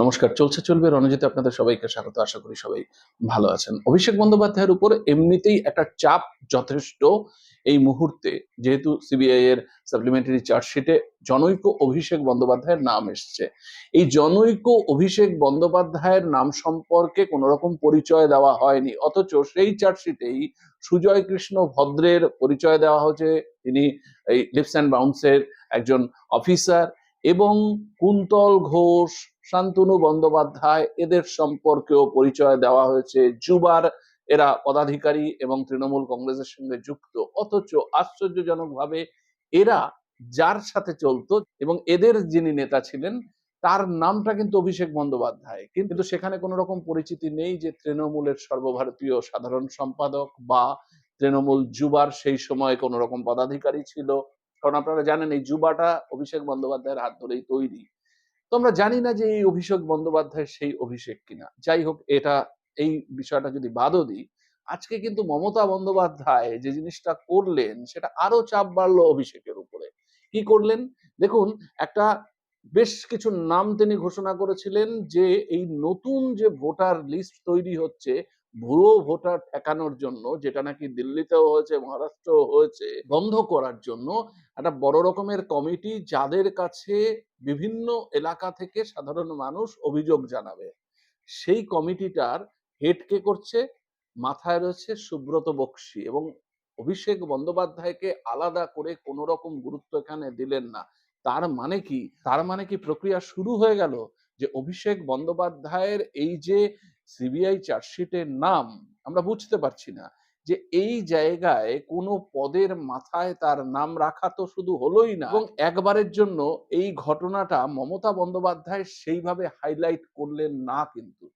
নমস্কার, চলছে চলবে রণজিতে আপনাদের সবাইকে স্বাগত, আশা করি সবাই ভালো আছেন। অভিষেক বন্দ্যোপাধ্যায়ের উপর এমনিতেই একটা চাপ যথেষ্ট এই মুহূর্তে, যেহেতু সিবিআই এর সাপ্লিমেন্টারি চার্জশিটে জনৈক অভিষেক বন্দ্যোপাধ্যায়ের নাম এসছে। এই জনৈক অভিষেক বন্দ্যোপাধ্যায়ের নাম সম্পর্কে কোন রকম পরিচয় দেওয়া হয়নি, অথচ সেই চার্জশিটেই সুজয় কৃষ্ণ ভদ্রের পরিচয় দেওয়া হয়েছে। তিনি এই লিপস অ্যান্ড বাউন্সের একজন অফিসার এবং কুন্তল ঘোষ শান্তনু বন্দ্যোপাধ্যায়, এদের সম্পর্কেও পরিচয় দেওয়া হয়েছে। যুবার এরা পদাধিকারী এবং তৃণমূল কংগ্রেসের সঙ্গে যুক্ত। অথচ আশ্চর্যজনকভাবে এরা যার সাথে চলতো এবং এদের যিনি নেতা ছিলেন, তার নামটা কিন্তু অভিষেক বন্দ্যোপাধ্যায়। কিন্তু সেখানে কোনো রকম পরিচিতি নেই যে তৃণমূলের সর্বভারতীয় সাধারণ সম্পাদক বা তৃণমূল যুবার সেই সময় কোনো রকম পদাধিকারী ছিল। কারণ আপনারা জানেন এই যুবাটা অভিষেক বন্দ্যোপাধ্যায়ের হাত ধরেই তৈরি। তো আমরা জানি না যে এই অভিষেক বন্দ্যোপাধ্যায় সেই অভিষেক কিনা। যাই হোক, এটা, এই বিষয়টা যদি বাদও দিই, আজকে কিন্তু মমতা বন্দ্যোপাধ্যায় যে জিনিসটা করলেন, সেটা আরও চাপ বাড়লো অভিষেকের উপরে। কি করলেন? দেখুন, একটা বেশ কিছু নাম তিনি ঘোষণা করেছিলেন যে এই নতুন যে ভোটার লিস্ট তৈরি হচ্ছে ভুয়ো ভোটার ঠেকানোর জন্য, যেটা নাকি দিল্লিতেও হয়েছে, মহারাষ্ট্রও হয়েছে, বন্ধ করার জন্য একটা বড় রকমের কমিটি যাদের কাছে বিভিন্ন এলাকা থেকে সাধারণ মানুষ অভিযোগ জানাবে। সেই কমিটিটার হেড কে করছে? মাথায় রয়েছে সুব্রত বক্সি এবং অভিষেক বন্দ্যোপাধ্যায়কে আলাদা করে কোনো রকম গুরুত্ব এখানে দিলেন না। তার মানে কি? তার মানে কি প্রক্রিয়া শুরু হয়ে গেল যে অভিষেক বন্দ্যোপাধ্যায়ের এই যে সিবিআই চার্জশিটের নাম আমরা বুঝতে পারছি না যে এই জায়গায় কোনো পদের মাথায় তার নাম রাখা তো শুধু হলোই না এবং একবারের জন্য এই ঘটনাটা মমতা বন্দ্যোপাধ্যায় সেইভাবে হাইলাইট করলেন না কিন্তু।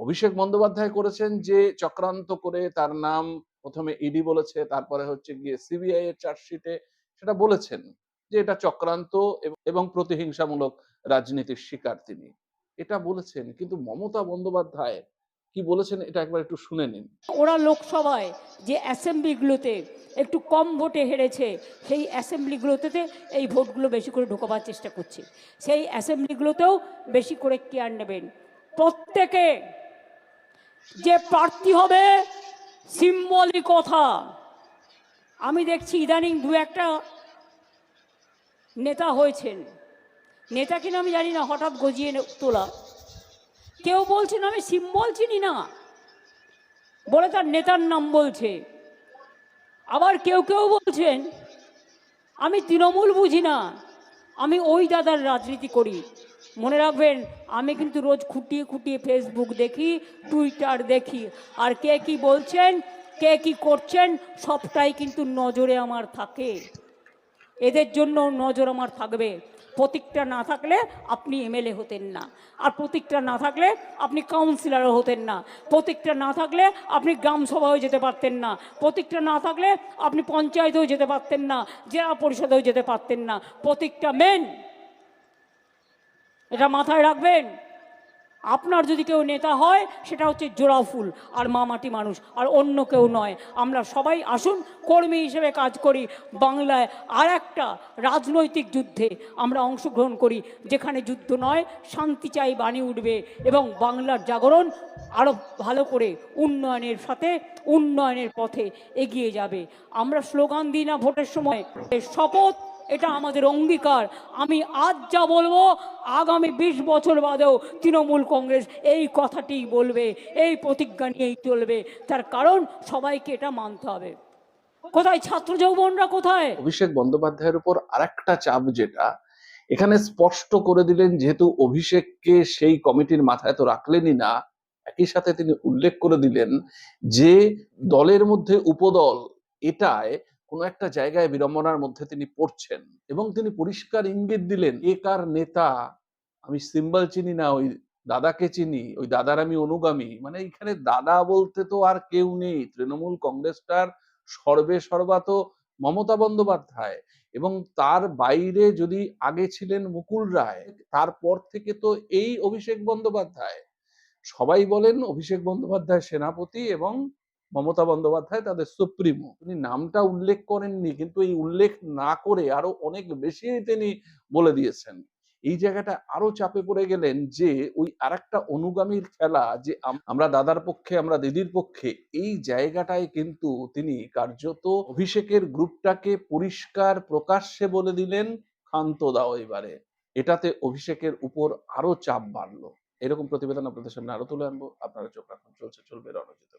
অভিষেক বন্দ্যোপাধ্যায় করেছেন যে চক্রান্ত করে তার নাম প্রথমে ইডি বলেছে, তারপরে হচ্ছে গিয়ে সিবিআই এর চার্জশিটে সেটা বলেছেন যে এটা চক্রান্ত এবং- এবং প্রতিহিংসামূলক রাজনীতির শিকার তিনি। এটা বলেছেন। কিন্তু মমতা বন্দ্যোপাধ্যায় কি বলেছেন এটা একবার একটু শুনে নিন। ওরা লোকসভায় যে অ্যাসেম্বলিগুলোতে একটু কম ভোটে হেরেছে, সেই অ্যাসেম্বলিগুলোতে এই ভোটগুলো বেশি করে ঢোকাবার চেষ্টা করছে। সেই অ্যাসেম্বলিগুলোতেও বেশি করে কেয়ার নেবেন। প্রত্যেকে যে প্রার্থী হবে সিম্বলিক কথা। আমি দেখছি ইদানিং দু একটা নেতা হয়েছেন। নেতা কিনা আমি জানি না, হঠাৎ গজিয়ে তোলা। কেউ বলছেন আমি সিম্বল চিনি না। বলে তার নেতার নাম বলছে। আবার কেউ কেউ বলছেন, আমি তৃণমূল বুঝি না, আমি ওই দাদার রাজনীতি করি। মনে রাখবেন, আমি কিন্তু রোজ খুঁটিয়ে খুঁটিয়ে ফেসবুক দেখি টুইটার দেখি। আর কে কি বলছেন, কে কি করছেন, সবটাই কিন্তু নজরে আমার থাকে। এদের জন্য নজর আমার থাকবে। প্রতীকটা না থাকলে আপনি এমএলএ হতেন না। আর প্রতীকটা না থাকলে আপনি কাউন্সিলারও হতেন না। প্রতীকটা না থাকলে আপনি গ্রাম সভায় যেতে পারতেন না। প্রতীকটা না থাকলে আপনি পঞ্চায়েতেও যেতে পারতেন না। জেলা পরিষদেও যেতে পারতেন না। প্রতীকটা মেন এটা মাথায় রাখবেন। আপনার যদি কেউ নেতা হয়, সেটা হচ্ছে জোড়া ফুল আর মামাটি মানুষ, আর অন্য কেউ নয়। আমরা সবাই আসুন, কর্মী হিসেবে কাজ করি, বাংলায় আর একটা রাজনৈতিক যুদ্ধে আমরা অংশগ্রহণ করি, যেখানে যুদ্ধ নয়, শান্তি চাই, বাণী উঠবে এবং বাংলার জাগরণ আরও ভালো করে উন্নয়নের সাথে উন্নয়নের পথে এগিয়ে যাবে। আমরা স্লোগান দিই না ভোটের সময় শপথ এটা আমাদের অঙ্গীকার। আমি আজ যা বলব, আগামী বিশ বছর বাদেও তৃণমূল কংগ্রেস এই কথাটি বলবে, এই প্রতিজ্ঞা নিয়েই চলবে। তার কারণ সবাইকে এটা মানতে হবে। কোথায় ছাত্র যৌবনরা কোথায়? অভিষেক বন্দ্যোপাধ্যায়ের উপর আরেকটা চাপ যেটা, এখানে স্পষ্ট করে দিলেন যেহেতু অভিষেককে সেই কমিটির মাথায় তো রাখলেনই না, একই সাথে তিনি উল্লেখ করে দিলেন যে দলের মধ্যে উপদল এটায় কোনো একটা জায়গায় বিড়ম্বনার মধ্যে তিনি পড়ছেন এবং তিনি পরিষ্কার ইঙ্গিত দিলেন, এ কার নেতা? আমি সিম্বল চিনি না, ওই দাদাকে চিনি, ওই দাদার আমি অনুগামী। মানে এখানে দাদা বলতে তো আর কেউ নেই। তৃণমূল কংগ্রেসটার সর্বে সর্বা তো মমতা বন্দ্যোপাধ্যায় এবং তার বাইরে যদি আগে ছিলেন মুকুল রায়, তারপর থেকে তো এই অভিষেক বন্দ্যোপাধ্যায়। সবাই বলেন অভিষেক বন্দ্যোপাধ্যায় সেনাপতি এবং মমতা বন্দ্যোপাধ্যায় তাদের সুপ্রিমো। তিনি নামটা উল্লেখ করেননি, কিন্তু এই উল্লেখ না করে আরও অনেক বেশি তিনি বলে দিয়েছেন। এই জায়গাটা আরও চাপে পড়ে গেলেন যে, ওই আরেকটা অনুগামীর খেলা যে আমরা দাদার পক্ষে, আমরা দিদির পক্ষে, এই জায়গাটায় কিন্তু তিনি কার্যত অভিষেকের গ্রুপটাকে পরিষ্কার প্রকাশ্যে বলে দিলেন, ক্ষান্ত দাও এবারে। এটাতে অভিষেকের উপর আরও চাপ বাড়লো। এরকম প্রতিবেদন আপনাদের সামনে আরও তুলে আনব। আপনারা চোখ রাখুন, চলছে, চলবে রণজিৎ